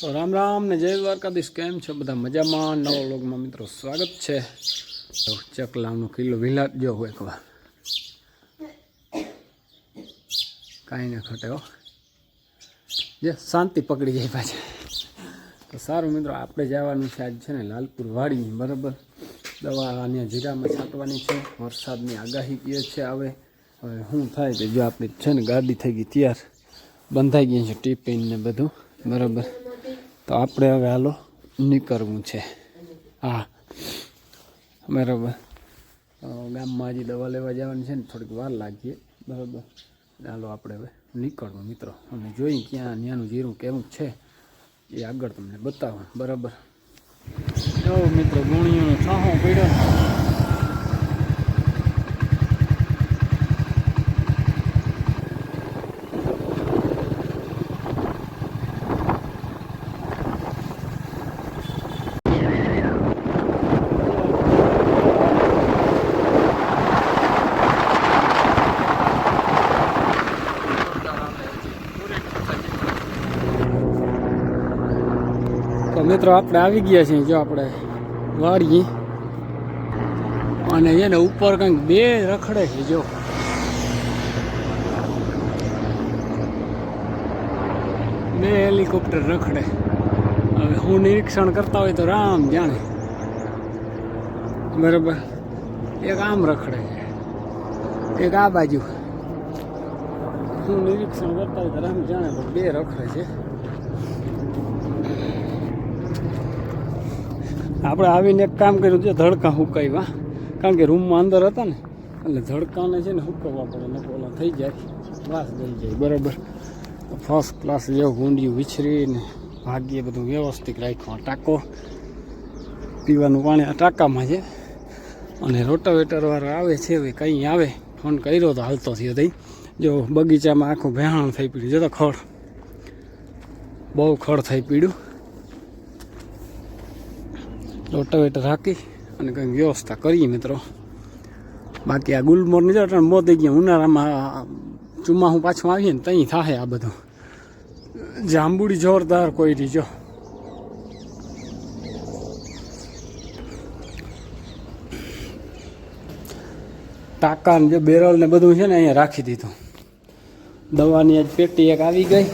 તો રામ રામ ને જય દ્વારકાધીશ. કેમ છો બધા મજામાં? નવો લોગમાં મિત્રો સ્વાગત છે. તો ચકલાનો કિલ્લો વિલાટ જો હોય એકવાર. કાંઈ ના ખટે હો. જે શાંતિ પકડી જાય પાછી. તો સારું મિત્રો, આપણે જવાનું છે આજ છે ને લાલપુર વાડી બરાબર? દવા અને જીરામાં છાંટવાની છે. વરસાદની આગાહી કહે છે આવે. હવે શું થાય તો જો આપણી છે ને ગાડી થઈ ગઈ, તૈયાર. બંધાઈ ગઈ છે ટીપિન ને બધું. બરાબર. તો આપણે હવે હાલો નીકળવું છે. હા. બરાબર. ગામમાં હજી દવા લેવા જવાની છે ને થોડીક વાર લાગીએ. બરાબર. હાલો આપણે હવે નીકળવું મિત્રો. અને જોઈ ક્યાં ત્યાંનું જીરું કેવું છે. એ આગળ તમને બતાવો. બરાબર. જો મિત્રો ગુણીઓનો છાહો પડ્યો મિત્રો, આપણે આવી ગયા છીએ જો આપણે વાડી અને એને ઉપર કંઈક બે રખડે છે, જો. બે હેલિકોપ્ટર રખડે. હવે હું નિરીક્ષણ કરતા હોય તો રામ જાણે. બરાબર. એક આમ રખડે છે. એક આ બાજુ. હું નિરીક્ષણ કરતા હોય તો રામ જાણે, પણ બે રખડે છે. આપણે આવીને એક કામ કર્યું છે, ધડકા હુકાવ્યા. કારણ કે રૂમમાં અંદર હતા ને, એટલે ધડકાને છે ને હુકવવા પડે ને ઓલા થઈ જાય, વાસ થઈ જાય, બરાબર. ફર્સ્ટ ક્લાસ જેવું ગુંડિયું વિછરીને ભાગ્યે બધું વ્યવસ્થિત રાખ્યું ટાંકો પીવાનું પાણી, આ ટાંકામાં છે. અને રોટાવેટરવાળા આવે છે, હવે કંઈ આવે ફોન કર્યો તો હાલતો થયો થઈ જો બગીચામાં આખું ભેહાણ થઈ પડ્યું, જો ખડ, બહુ ખડ થઈ પડ્યું. રોટાવેટર હાકી અને કંઈક વ્યવસ્થા કરીએ મિત્રો. બાકી આ ગુલમોરની જો મોત થઈ ગયા, ઉનાળામાં ચુમાહું પાછું આવીએ ને ત્યાં થાય આ બધું. જાંબુડી જોરદાર કોઈ રીજો ટાકા ને જે બેરલ ને બધું છે ને અહીંયા રાખી દીધું. દવાની આજ પેટી એક આવી ગઈ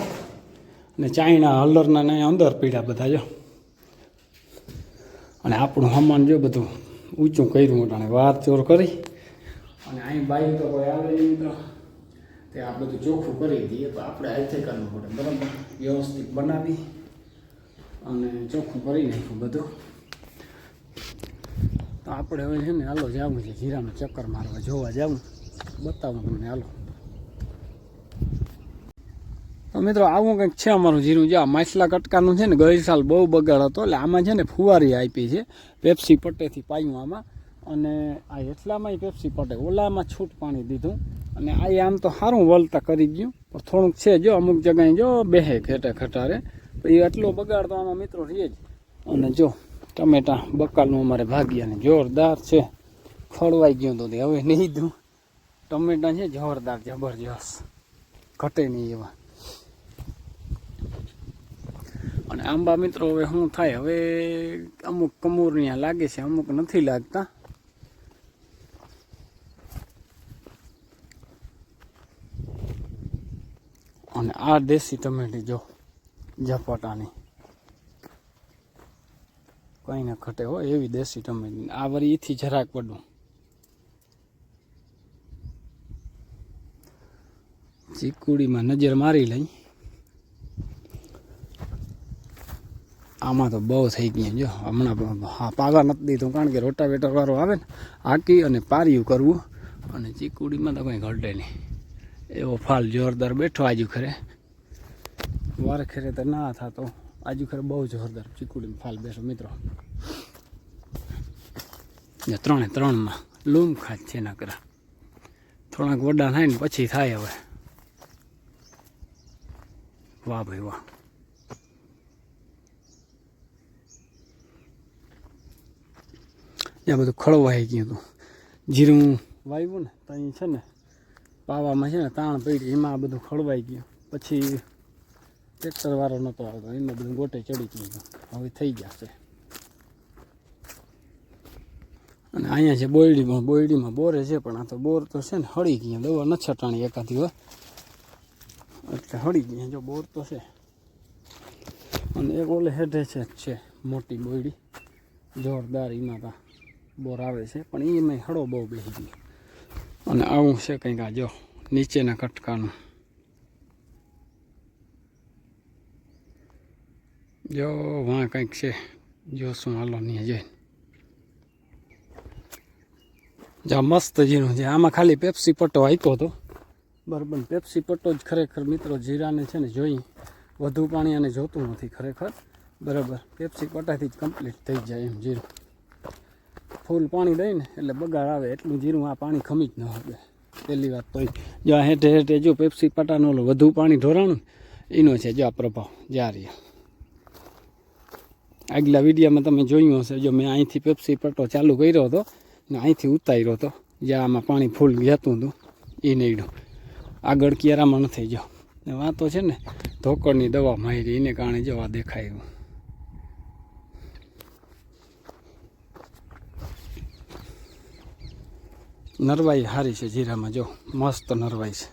અને ચાઈના હલરના ને અંદર પીડા બધા જો. અને આપણું સામાન જો બધું ઊંચું કર્યું અટાણે વાર ચોર કરી. અને અહીં બાઈક તો કોઈ આવે નહીં મિત્રો તે આ બધું ચોખ્ખું કરી દઈએ તો આપણે હાથે કરવું પડે, બરાબર? વ્યવસ્થિત બનાવી અને ચોખ્ખું કરી નાખ્યું બધું. તો આપણે હવે છે ને હાલો જવું છે, જીરાનું ચક્કર મારવા, જોવા જવું. બતાવું તમને હાલો. તો મિત્રો, આવું કંઈક છે અમારું જીરું. જે આ માછલા કટકાનું છે ને, ગઈ સાલ બહુ બગાડ હતો. એટલે આમાં છે ને, ફુવારી આપી છે. પેપ્સી પટેથી પાયું આમાં. અને આ એટલામાં પેપ્સી પટે. ઓલામાં છૂટ પાણી દીધું. અને આ આમ તો સારું વલતા કરી ગયું. પણ થોડુંક છે, જો અમુક જગ્યાએ જો બેહે ખેટા ખટારે તો એ એટલો બગાડ તો આમાં મિત્રો રહે જ. અને જો ટમેટા બકાલનું અમારે ભાગ્યા ને, જોરદાર છે. ખળવાઈ ગયું તો તે હવે નહીં દઉં. ટમેટા છે જોરદાર, જબરજસ્ત. ઘટે નહીં એવા. અને આંબા મિત્રો, હવે શું થાય? હવે અમુક કમૂરિયા લાગે છે, અમુક નથી લાગતા. અને આ દેશી ટમેટી જો, ઝપાટાની. કંઈ ના ખટે હોય એવી દેશી ટમેટી. આ વળી એથી જરાક પડું ચીકુડીમાં નજર મારી લઈ. આમાં તો બહુ થઈ ગયા જો હમણાં હા પાવા નથી દીધું, કારણ કે રોટાવેટર વાળો આવે ને, હાકી અને પારિયું કરવું. અને ચીકુડીમાં તો કંઈ ઘટે નહીં. એવો ફાલ જોરદાર બેઠો આજુ ખરે વાર ખરે તો ના થતો. આજુ ખરે બહુ જોરદાર ચીકુડીમાં ફાલ બેઠો, મિત્રો. ત્રણે ત્રણમાં લૂમ ખાત છે નકરા કરા થોડાક વડા થાય ને પછી થાય હવે. વાહ ભાઈ વાહ. ત્યાં બધું ખળવાઈ ગયું હતું. જીરું વાવ્યું ને તો અહીં છે ને, પાવામાં છે ને તાણ પડી એમાં આ બધું ખળવાઈ ગયું. પછી ટ્રેક્ટરવાળો નહોતો આવતો, એમાં બધું ગોટે ચડી ગયું હવે થઈ ગયા છે. અને અહીંયા છે બોયડીમાં બોયડીમાં બોરે છે, પણ આ તો બોર તો છે ને હળી ગયા, દવા ન છટાણી એકાદી હોય એટલે હળી ગયા, જો બોર તો છે. અને એક ઓલે હેઠે છે મોટી બોયડી. જોરદાર એમાં તા બોર આવે છે, પણ એમાં હળો બહુ બેસી ગયો. અને આવું છે કંઈક આ જો, નીચેના કટકાનું. જો, વાં કંઈક છે. જો શું હાલો નહીં જઈને. જા મસ્ત જીરું છે. આમાં ખાલી પેપ્સી પટ્ટો આપ્યો હતો. બરાબર પેપ્સી પટ્ટો જ ખરેખર મિત્રો જીરાને છે ને જોઈ, વધુ પાણી અને જોતું નથી ખરેખર. બરાબર પેપ્સી પટ્ટાથી જ કમ્પ્લીટ થઈ જાય એમ જીરું. ફૂલ પાણી દઈને એટલે બગાડ આવે, એટલું જીરું આ પાણી ખમી જ ન હવે પહેલી વાત તો જો આ હેઠે હેઠે જો પેપ્સી પટ્ટાનો વધુ પાણી ઢોરાણું, એનો છે જો આ પ્રભાવ જારી આગલા વિડીયામાં તમે જોયું હશે, જો મેં અહીંથી પેપ્સી પટ્ટો ચાલુ કર્યો હતો, ને અહીંથી ઉતાર્યો હતો જ્યાં આમાં પાણી ફૂલ જતું હતું, એ નીડું આગળ ક્યારામાં નથી જો ને વાં તો છે ને ધોકડની દવા મારી, એને કારણે જવા દેખાય. નરવાઈ સારી છે જીરામાં, જો, મસ્ત નરવાઈ છે.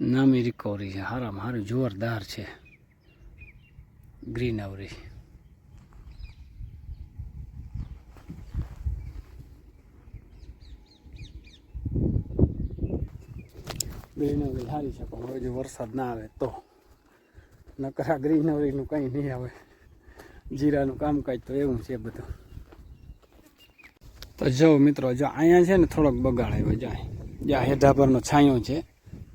નામી રિકવરી છે, હારામાં હારું, જોરદાર છે. ગ્રીન આવરી ગ્રીન આવરી સારી છે, પણ હવે જો વરસાદ ના આવે તો. નકર આ ગ્રીનરીનું કંઈ નહીં આવે. જીરાનું કામકાજ તો એવું છે બધું. તો જો મિત્રો, જો અહીંયા છે ને થોડોક બગાડ આવ્યો જાય જ્યાં હેઠા પરનો છાંયો છે.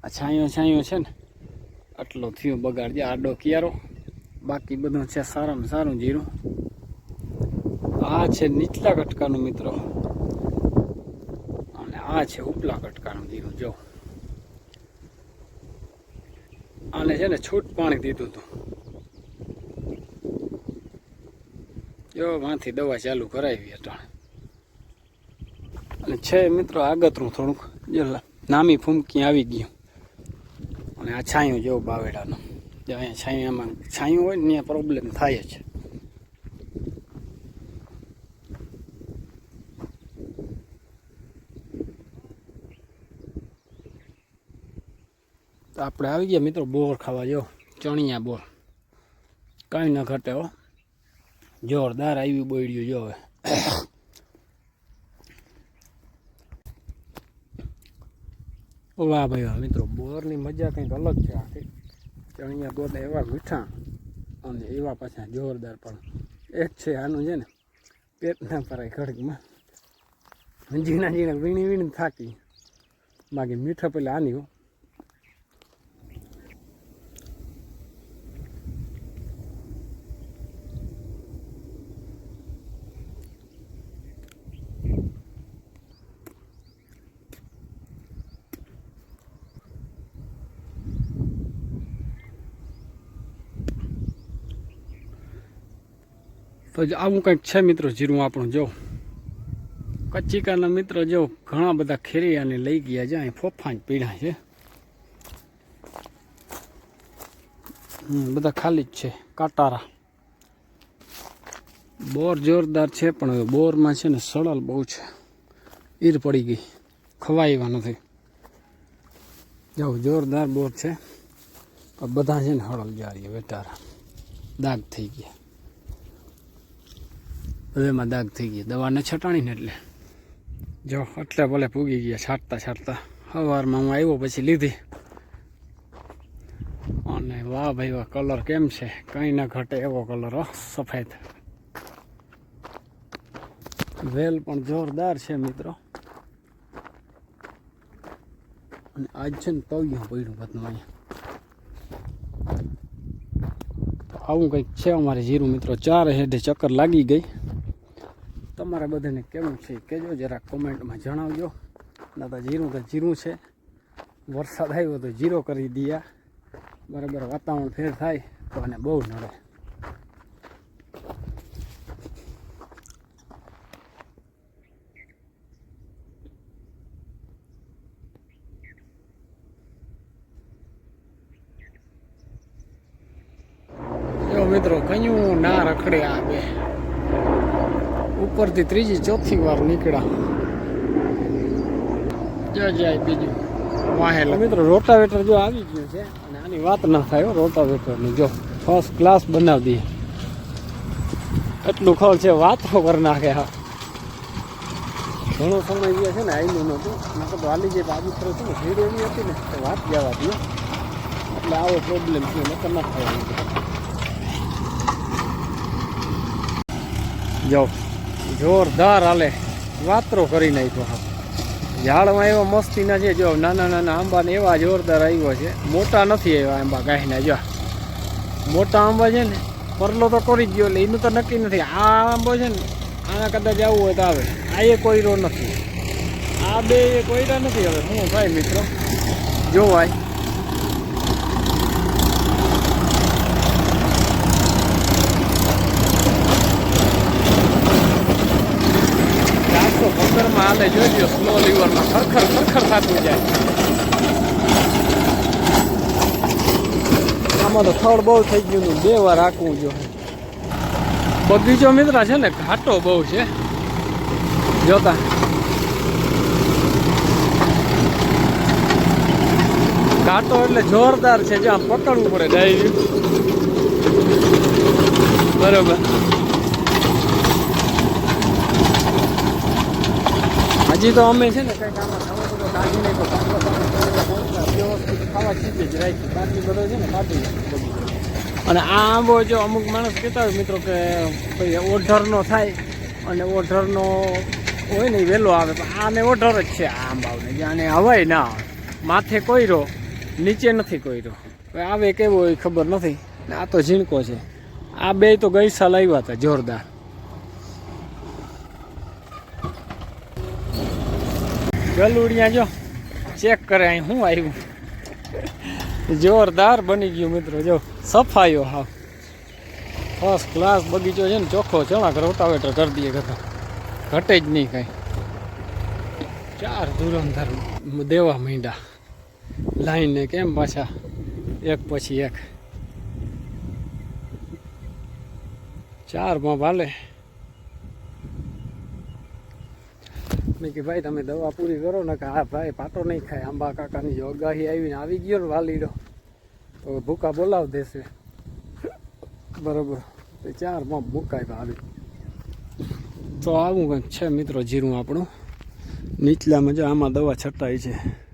આ છાંયો છાંયો છે ને, આટલો થયો બગાડ. જે આડો કિયારો, બાકી બધું છે સારામાં સારું જીરું. આ છે નીચલા કટકાનું મિત્રો. અને આ છે ઉપલા કટકાનું જીરું, જો. આને છે ને છૂટ પાણી દીધું હતું. જો વાંથી દવા ચાલુ કરાવી અટાણે. અને છે મિત્રો આગતરું થોડુંક. જે નામી ફૂમકી આવી ગયું. અને આ છાંયો જેવો બાવેડાનો. જે અહીંયા છાંયામાં છાંયું હોય ને, ત્યાં પ્રોબ્લેમ થાય જ. તો આપણે આવી ગયા મિત્રો, બોર ખાવા, જો, ચણિયા બોર. કાંઈ ન ઘટે, હો. જોરદાર આવ્યું બોયડ્યું, જો, હવે. વાહ ભાઈ વાહ મિત્રો, બોરની મજા કંઈક અલગ છે આખી ચણિયા બોર એવા મીઠા અને એવા પાછા જોરદાર પણ. એક છે આનું છે ને પેટ ના ભરાય ખડકમાં ઝીણા ઝીણા વીણી વીણી થાકી. બાકી મીઠા પેલા આની તો આવું કંઈક છે મિત્રો જીરું આપણું, જો. કચ્ચીકાના મિત્રો જો ઘણા બધા ખેરિયાને લઈ ગયા છે, અહીં ફોફાંજ પીડા છે. બધા ખાલી જ છે, કાટારા. બોર જોરદાર છે, પણ હવે બોરમાં છે ને સડલ બહુ છે. ઈર પડી ગઈ. ખવાયવા નથી. જાઉં જોરદાર બોર છે. બધા છે ને હળલ જારી વેટારા. દાગ થઈ ગયા. હવેમાં દાગ થઈ ગયા. દવાને છટાણીને એટલે. જો, એટલે ભલે પૂગી ગયા, છાંટતા છાંટતા. સવારમાં હું આવ્યો પછી લીધી. અને વાહ ભાઈ વાહ, કલર કેમ છે? કંઈ ના ઘટે એવો કલર, હો, સફેદ. વેલ પણ જોરદાર છે મિત્રો. અને આજ છે ને તવ્યું પડ્યું બધું અહીંયા. આવું કંઈક છે અમારે જીરું મિત્રો. ચાર હેડે ચક્કર લાગી ગઈ. તમારા બધાને કેવું છે કહેજો, જરા કોમેન્ટમાં જણાવજો. તો જીરું તો જીરું છે? વરસાદ આવ્યો તો જીરો કરી દઈએ બરાબર, વાતાવરણ ફેર થાય તો આને બહુ નડે મિત્રો કયું ના રખડે આ બે ઉપરથી ત્રીજી ચોથી વાર નીકળ્યા જો જાય બીજું વાહેલા મિત્રો રોટાવેટર જો આવી ગયું છે અને આની વાત ના થાય રોટાવેટરની જો ફર્સ્ટ ક્લાસ બનાવી દઈએ એટલું ખબર છે વાતો કરી નાખે હા ઘણો સમય જે છે ને આઈનું નહોતું નકર તો હાલી જે બાજુ ફરે છે ને ભીડ એવી હતી ને તો વાત જવા દે એટલે આવો પ્રોબ્લેમ છે નકર ના થાય જો જોરદાર હાલે. વાતરો કરી નાખ્યો હા ઝાડમાં એવા મસ્તીના છે, જો નાના નાના આંબા ને એવા જોરદાર આવ્યો છે. મોટા નથી આવ્યા આંબા ગાયના, જો મોટા આંબા છે ને, પરલો તો કરી જ ગયો, એટલે એનું તો નક્કી નથી. આ આંબો છે ને, આના કદાચ આવવું હોય તો આવે. આ એ કોયરો નથી. આ બે કોયરા નથી હવે. શું ભાઈ મિત્રો, જોવાય. પંદરમાં હાલે જોઈ સ્લો લીવરમાં ખરખર ખરખર થતું જાય. આમાં તો થડ બહુ થઈ ગયું હતું બે વાર રાખવું જો. બગીચો મિત્ર છે ને ઘાટો બહુ છે. જોતા. ઘાટો એટલે જોરદાર છે જ્યાં પકડવું પડે ડાયરી બરોબર. હજી તો અમે છે ને કંઈક આમાં ખાવા ખાવા ચીજ જ રાખી બાકી બધો છે ને કાઢી અને આ આંબો જો અમુક માણસ કહેતા હોય મિત્રો કે ભાઈ ઓઢરનો થાય અને ઓઢરનો હોય ને વહેલો આવે. પણ આને ઓઢર જ છે આ આંબાને જાણે હવાય ના માથે કોયરો, નીચે નથી કોયરો. આવે કેવો હોય ખબર નથી. આ તો ઝીણકો છે. આ બે તો ગઈ સાલ આવ્યા હતા, જોરદાર. ગલુડિયા જો ચેક કરે અહીં શું આવ્યું? જોરદાર બની ગયું મિત્રો, જો સફાયો હા ફર્સ્ટ ક્લાસ બગીચો છે ને, ચોખ્ખો ચણાક રોટાવેટર કરી દઈએ કરતા ઘટે જ નહીં કાંઈ. ચાર ધુરંધર દેવા માંડ્યા. લાઈને કેમ પાછા? એક પછી એક. ચારમાં ભાલે મેં કે ભાઈ, તમે દવા પૂરી કરો, ને કે હા ભાઈ, પાટો નહીં ખાય. આંબા કાકાની યોગાહી આવીને આવી ગયો ને વાલીડો. તો ભૂકા બોલાવ દેશે. બરોબર. તો ચારમાં ભૂકાય આવી. તો આવું કંઈક છે મિત્રો જીરું આપણું. નીચલા મજા આમાં દવા છટાય છે.